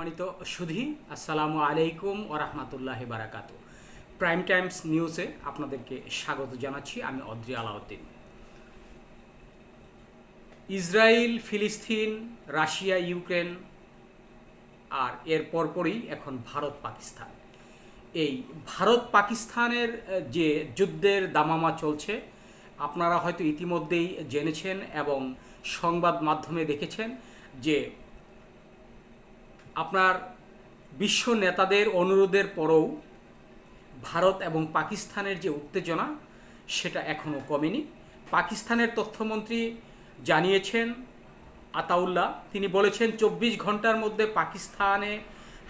সম্মানিত সুধী, আসসালামু আলাইকুম ও রহমতুল্লাহ বারাকাত। প্রাইম টাইমস নিউজে আপনাদেরকে স্বাগত জানাচ্ছি, আমি অদ্রি আলাউদ্দিন। ইসরায়েল ফিলিস্তিন, রাশিয়া, ইউক্রেন আর এর পরপরই এখন ভারত, পাকিস্তান। এই ভারত, পাকিস্তানের যে যুদ্ধের দামামা চলছে, আপনারা হয়তো ইতিমধ্যেই জেনেছেন এবং সংবাদ মাধ্যমে দেখেছেন যে আপনার বিশ্ব নেতাদের অনুরোধের পরেও ভারত এবং পাকিস্তানের যে উত্তেজনা, সেটা এখনও কমেনি। পাকিস্তানের তথ্যমন্ত্রী জানিয়েছেন আতাউল্লাহ, তিনি বলেছেন চব্বিশ ঘণ্টার মধ্যে পাকিস্তানে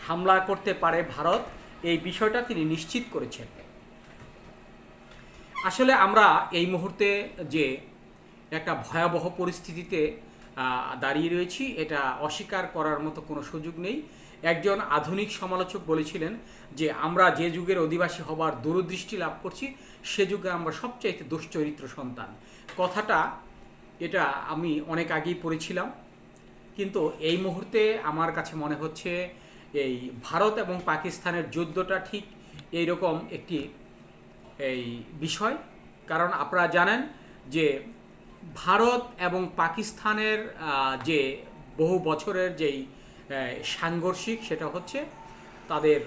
হামলা করতে পারে ভারত। এই বিষয়টা তিনি নিশ্চিত করেছেন। আসলে আমরা এই মুহূর্তে যে একটা ভয়াবহ পরিস্থিতিতে দাঁড়িয়ে রয়েছি। এটা অস্বীকার করার মতো কোনো সুযোগ নেই। একজন আধুনিক সমালোচক বলেছিলেন যে, আমরা যে যুগের অধিবাসী হবার দূরদৃষ্টি লাভ করছি, সে যুগে আমরা সবচাইতে দুশ্চরিত্র সন্তান। কথাটা, এটা আমি অনেক আগেই পড়েছিলাম। কিন্তু এই মুহূর্তে আমার কাছে মনে হচ্ছে, এই ভারত এবং পাকিস্তানের যুদ্ধটা ঠিক এইরকম একটি, এই বিষয়। কারণ আপনারা জানেন যে ভারত এবং পাকিস্তানের যে বহু বছরের যেই সাংঘর্ষিক সেটা হচ্ছে তাদের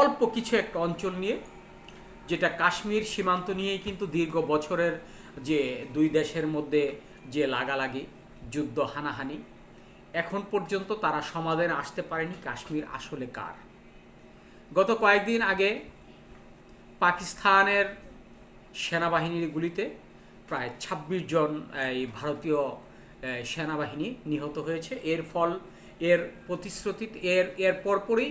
অল্প কিছু একটা অঞ্চল নিয়ে, যেটা কাশ্মীর সীমান্ত নিয়েই কিন্তু দীর্ঘ বছরের যে দুই দেশের মধ্যে যে লাগালাগি, যুদ্ধ হানাহানি, এখন পর্যন্ত তারা সমাধানে আসতে পারেনি কাশ্মীর আসলে কার? গত কয়েকদিন আগে পাকিস্তানের সেনাবাহিনীর গুলিতে প্রায় ২৬ জন, এই ভারতীয় সেনাবাহিনী নিহত হয়েছে। এর ফল, এর প্রতিশ্রুতি, এর এর পরপরই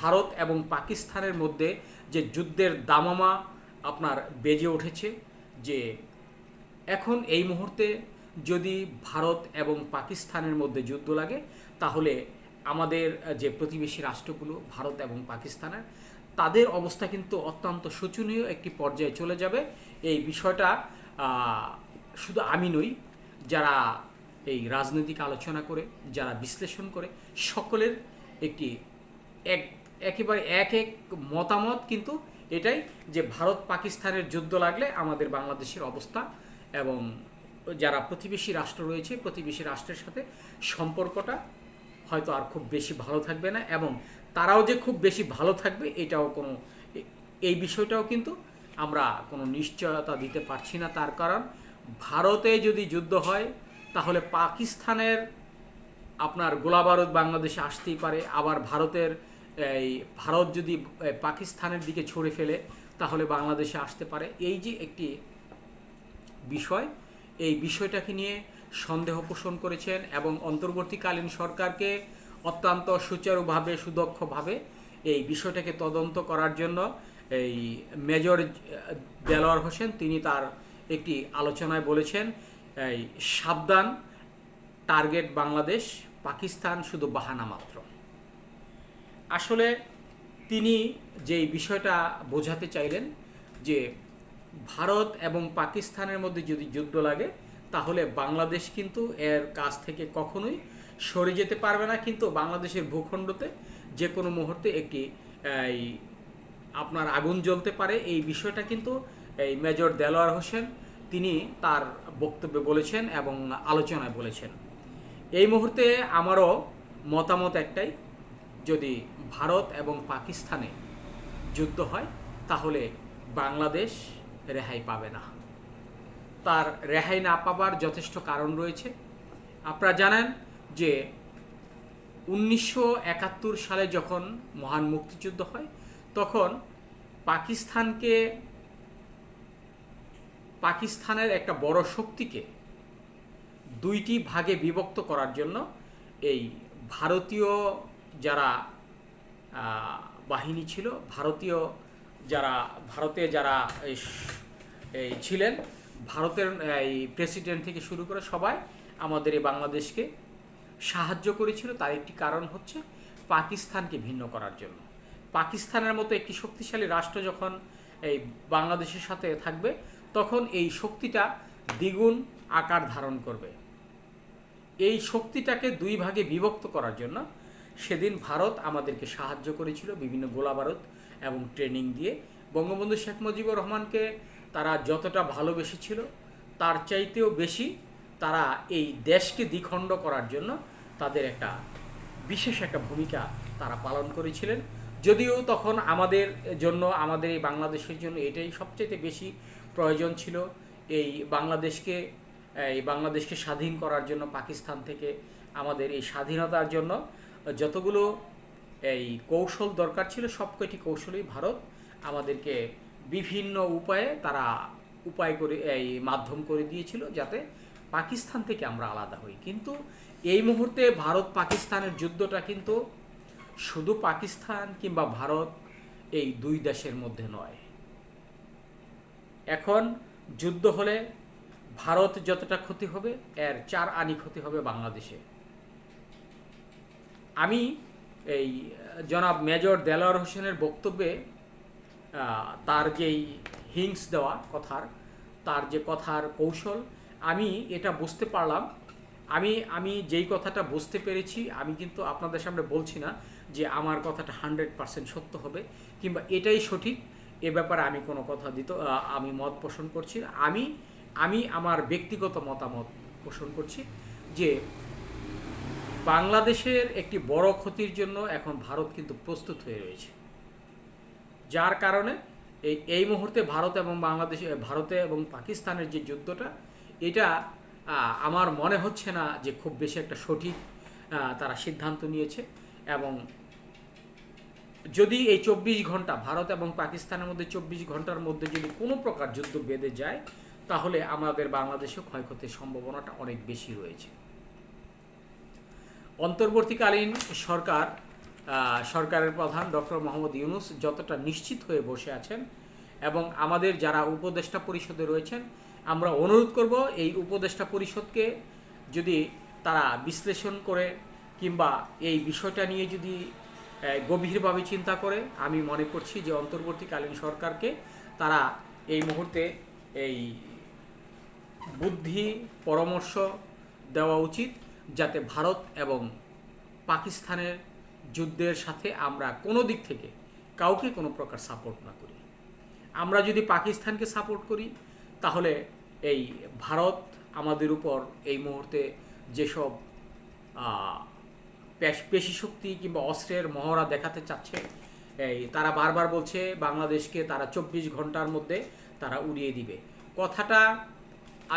ভারত এবং পাকিস্তানের মধ্যে যে যুদ্ধের দামামা আপনার বেজে উঠেছে যে এখন এই মুহূর্তে যদি ভারত এবং পাকিস্তানের মধ্যে যুদ্ধ লাগে, তাহলে আমাদের, যে প্রতিবেশী রাষ্ট্রগুলো, ভারত এবং পাকিস্তানের, তাদের অবস্থা কিন্তু অত্যন্ত শোচনীয় একটি পর্যায়ে চলে যাবে। এই বিষয়টা শুধু আমি নই, যারা এই রাজনৈতিক আলোচনা করে, যারা বিশ্লেষণ করে, সকলের একটি এক, একেবারে এক এক মতামত কিন্তু এটাই যে ভারত পাকিস্তানের যুদ্ধ লাগলে আমাদের বাংলাদেশের অবস্থা এবং যারা প্রতিবেশী রাষ্ট্র রয়েছে, প্রতিবেশী রাষ্ট্রের সাথে সম্পর্কটা হয়তো আর খুব বেশি ভালো থাকবে না এবং তারাও যে খুব বেশি ভালো থাকবে, এটাও কোনো এই বিষয়টাও কিন্তু আমরা কোনো নিশ্চয়তা দিতে পারছি না তার কারণ ভারতে যদি যুদ্ধ হয়, তাহলে পাকিস্তানের আপনার গোলাবারুদ বাংলাদেশে আসতেই পারে। আবার ভারতের এই ভারত যদি পাকিস্তানের দিকে ছড়ে ফেলে, তাহলে বাংলাদেশে আসতে পারে। এই যে একটি বিষয়, এই বিষয়টাকে নিয়ে সন্দেহ পোষণ করেছেন এবং অন্তর্বর্তীকালীন সরকারকে অত্যন্ত সুচারুভাবে, সুদক্ষভাবে এই বিষয়টাকে তদন্ত করার জন্য এই মেজর দেলোয়ার হোসেন, তিনি তার একটি আলোচনায় বলেছেন, এই সাবধান, টার্গেট বাংলাদেশ, পাকিস্তান শুধু বাহানা মাত্র। আসলে তিনি যেই বিষয়টা বোঝাতে চাইলেন যে ভারত এবং পাকিস্তানের মধ্যে যদি যুদ্ধ লাগে, তাহলে বাংলাদেশ কিন্তু এর কাছ থেকে কখনোই সরে যেতে পারবে না। কিন্তু বাংলাদেশের ভূখণ্ডতে যে কোনো মুহূর্তে একটি, এই আপনার আগুন জ্বলতে পারে। এই বিষয়টা কিন্তু এই মেজর দেলোয়ার হোসেন তিনি তার বক্তব্যে বলেছেন এবং আলোচনায় বলেছেন। এই মুহূর্তে আমারও মতামত একটাই, যদি ভারত এবং পাকিস্তানে যুদ্ধ হয়, তাহলে বাংলাদেশ রেহাই পাবে না। তার রেহাই না পাবার যথেষ্ট কারণ রয়েছে। আপনারা জানেন যে উনিশশো একাত্তর সালে যখন মহান মুক্তিযুদ্ধ হয় তখন পাকিস্তানকে, পাকিস্তানের একটা বড় শক্তিকে দুইটি ভাগে বিভক্ত করার জন্য এই ভারতীয় যারা বাহিনী ছিল, ভারতীয় যারা, ভারতে যারা এই ছিলেন, ভারতের, এই প্রেসিডেন্ট থেকে শুরু করে সবাই আমাদের এই বাংলাদেশকে সাহায্য করেছিল। তার একটি কারণ হচ্ছে পাকিস্তানকে ভিন্ন করার জন্য। পাকিস্তানের মতো একটি শক্তিশালী রাষ্ট্র যখন এই বাংলাদেশের সাথে থাকবে, তখন এই শক্তিটা দ্বিগুণ আকার ধারণ করবে। এই শক্তিটাকে দুই ভাগে বিভক্ত করার জন্য সেদিন ভারত আমাদেরকে সাহায্য করেছিল বিভিন্ন গোলাবারুদ এবং ট্রেনিং দিয়ে। বঙ্গবন্ধু শেখ মুজিবুর রহমানকে তারা যতটা ভালোবেসেছিল, তার চাইতেও বেশি তারা এই দেশকে দ্বিখণ্ড করার জন্য তাদের একটা বিশেষ একটা ভূমিকা তারা পালন করেছিলেন। যদিও তখন আমাদের জন্য, আমাদের এই বাংলাদেশের জন্য এটাই সবচেয়ে বেশি প্রয়োজন ছিল, এই বাংলাদেশকে এই বাংলাদেশকে স্বাধীন করার জন্য, পাকিস্তান থেকে আমাদের এই স্বাধীনতার জন্য যতগুলো এই কৌশল দরকার ছিল, সব কয়টি কৌশলই ভারত আমাদেরকে বিভিন্ন উপায়ে তারা উপায় করে, এই মাধ্যম করে দিয়েছিল যাতে পাকিস্তান থেকে আমরা আলাদা হই। কিন্তু এই মুহূর্তে ভারত পাকিস্তানের যুদ্ধটা কিন্তু শুধু পাকিস্তান কিংবা ভারত এই দুই দেশের মধ্যে নয়। এখন যুদ্ধ হলে ভারত যতটা ক্ষতি হবে, এর চার আনি ক্ষতি হবে বাংলাদেশে। আমি এই জনাব মেজর দেলোয়ার হোসেনের বক্তব্যে তার যেই হিংস দেওয়া কথার, তার যে কথার কৌশল, আমি এটা বুঝতে পারলাম আমি আমি যেই কথাটা বুঝতে পেরেছি, আমি কিন্তু আপনাদের সামনে বলছি না যে আমার কথাটা হান্ড্রেড পার্সেন্ট সত্য হবে, কিংবা এটাই সঠিক, এ ব্যাপারে আমি কোনো কথা দিত আমি মত পোষণ করছি। আমি আমি আমার ব্যক্তিগত মতামত পোষণ করছি যে বাংলাদেশের একটি বড় ক্ষতির জন্য এখন ভারত কিন্তু প্রস্তুত হয়ে রয়েছে যার কারণে এই এই মুহূর্তে ভারত এবং বাংলাদেশ, ভারতে এবং পাকিস্তানের যে যুদ্ধটা, এটা আমার মনে হচ্ছে না যে খুব বেশি একটা সঠিক তারা সিদ্ধান্ত নিয়েছে। এবং যদি এই চব্বিশ ঘণ্টা ভারত এবং পাকিস্তানের মধ্যে চব্বিশ ঘণ্টার মধ্যে যদি কোনো প্রকার যুদ্ধ বেঁধে যায়, তাহলে আমাদের বাংলাদেশে ক্ষয়ক্ষতির সম্ভাবনাটা অনেক বেশি রয়েছে। অন্তর্বর্তীকালীন সরকার সরকারের প্রধান ডক্টর মোহাম্মদ ইউনুস যতটা নিশ্চিত হয়ে বসে আছেন এবং আমাদের যারা উপদেষ্টা পরিষদে রয়েছেন আমরা অনুরোধ করব এই উপদেষ্টা পরিষদকে যদি তারা বিশ্লেষণ করে কিংবা এই বিষয়টা নিয়ে যদি গভীরভাবে চিন্তা করে, আমি মনে করছি যে অন্তর্বর্তীকালীন সরকারকে তারা এই মুহূর্তে এই বুদ্ধি, পরামর্শ দেওয়া উচিত যাতে ভারত এবং পাকিস্তানের যুদ্ধের সাথে আমরা কোনো দিক থেকে কাউকে কোনো প্রকার সাপোর্ট না করি। আমরা যদি পাকিস্তানকে সাপোর্ট করি তাহলে এই ভারত আমাদের উপর এই মুহূর্তে যেসব পেশি শক্তি কিংবা অস্ত্রের মহড়া দেখাতে চাচ্ছে, এই তারা বারবার বলছে বাংলাদেশকে তারা চব্বিশ ঘণ্টার মধ্যে তারা উড়িয়ে দিবে। কথাটা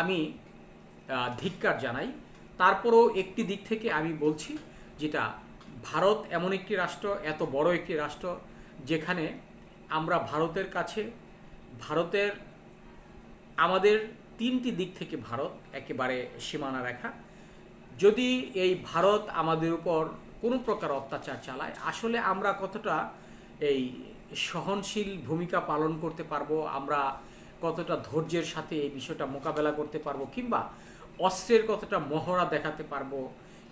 আমি ধিক্কার জানাই। তারপরও একটি দিক থেকে আমি বলছি যেটা, ভারত এমন একটি রাষ্ট্র, এত বড় একটি রাষ্ট্র, যেখানে আমরা ভারতের কাছে, ভারতের আমাদের তিনটি দিক থেকে ভারত একেবারে সীমানা রেখা। যদি এই ভারত আমাদের উপর কোনো প্রকার অত্যাচার চালায়, আসলে আমরা কতটা এই সহনশীল ভূমিকা পালন করতে পারব, আমরা কতটা ধৈর্যের সাথে এই বিষয়টা মোকাবেলা করতে পারব, কিংবা অস্ত্রের কতটা মহড়া দেখাতে পারব,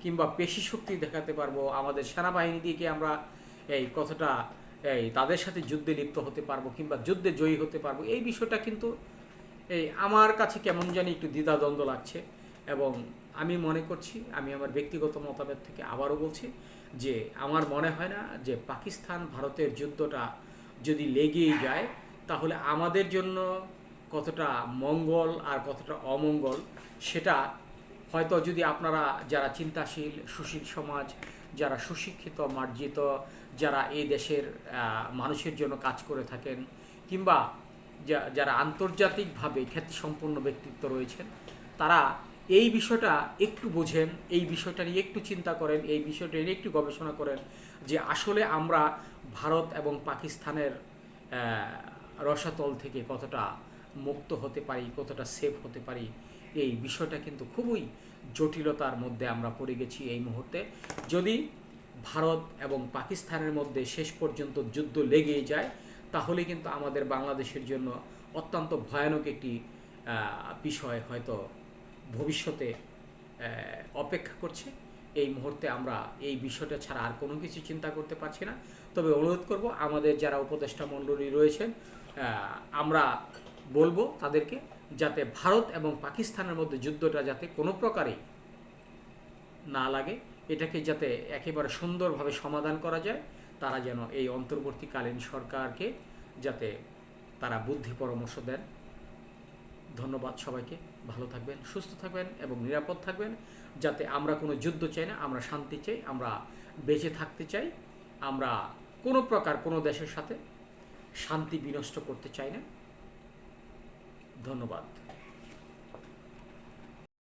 কিংবা পেশি শক্তি দেখাতে পারব, আমাদের সেনাবাহিনী দিয়ে কি আমরা এই কতটা এই তাদের সাথে যুদ্ধে লিপ্ত হতে পারব, কিংবা যুদ্ধে জয়ী হতে পারব, এই বিষয়টা কিন্তু এই আমার কাছে কেমন জানি একটু দ্বিধাদ্বন্দ্ব লাগছে এবং আমি মনে করছি, আমি আমার ব্যক্তিগত মতামত থেকে আবারও বলছি যে আমার মনে হয় না যে পাকিস্তান ভারতের যুদ্ধটা যদি লেগেই যায়, তাহলে আমাদের জন্য কতটা মঙ্গল আর কতটা অমঙ্গল সেটা হয়তো যদি আপনারা যারা চিন্তাশীল, সুশীল সমাজ, যারা সুশিক্ষিত, মার্জিত, যারা এই দেশের মানুষের জন্য কাজ করে থাকেন কিংবা যারা আন্তর্জাতিকভাবে খ্যাতিসম্পন্ন ব্যক্তিত্ব রয়েছেন, তারা এই বিষয়টা একটু বোঝেন, এই বিষয়টা নিয়ে একটু চিন্তা করেন, এই বিষয়টা নিয়ে একটু গবেষণা করেন যে আসলে আমরা ভারত এবং পাকিস্তানের রসাতল থেকে কতটা মুক্ত হতে পারি, কতটা সেফ হতে পারি, এই বিষয়টা কিন্তু খুবই জটিলতার মধ্যে আমরা পড়ে গেছি এই মুহূর্তে। যদি ভারত এবং পাকিস্তানের মধ্যে শেষ পর্যন্ত যুদ্ধ লেগেই যায় তাহলে কিন্তু আমাদের বাংলাদেশের জন্য অত্যন্ত ভয়ানক একটি বিষয় হয়তো ভবিষ্যতে অপেক্ষা করছে। এই মুহূর্তে আমরা এই বিষয়টা ছাড়া আর কোনো কিছু চিন্তা করতে পারছি না। তবে অনুরোধ করব, আমাদের যারা উপদেষ্টা মণ্ডলী রয়েছেন আমরা বলব তাদেরকে যাতে ভারত এবং পাকিস্তানের মধ্যে যুদ্ধটা যাতে কোনো প্রকারেই না লাগে, এটাকে যাতে একেবারে সুন্দরভাবে সমাধান করা যায়। তারা যেন এই অন্তর্বর্তীকালীন সরকারকে যাতে তারা বুদ্ধি পরামর্শ দেন। ধন্যবাদ সবাইকে। ভালো থাকবেন, সুস্থ থাকবেন এবং নিরাপদ থাকবেন। যাতে আমরা কোনো যুদ্ধ চাই না, আমরা শান্তি চাই, আমরা বেঁচে থাকতে চাই, আমরা কোনো প্রকার কোনো দেশের সাথে শান্তি বিনষ্ট করতে চাই না। ধন্যবাদ।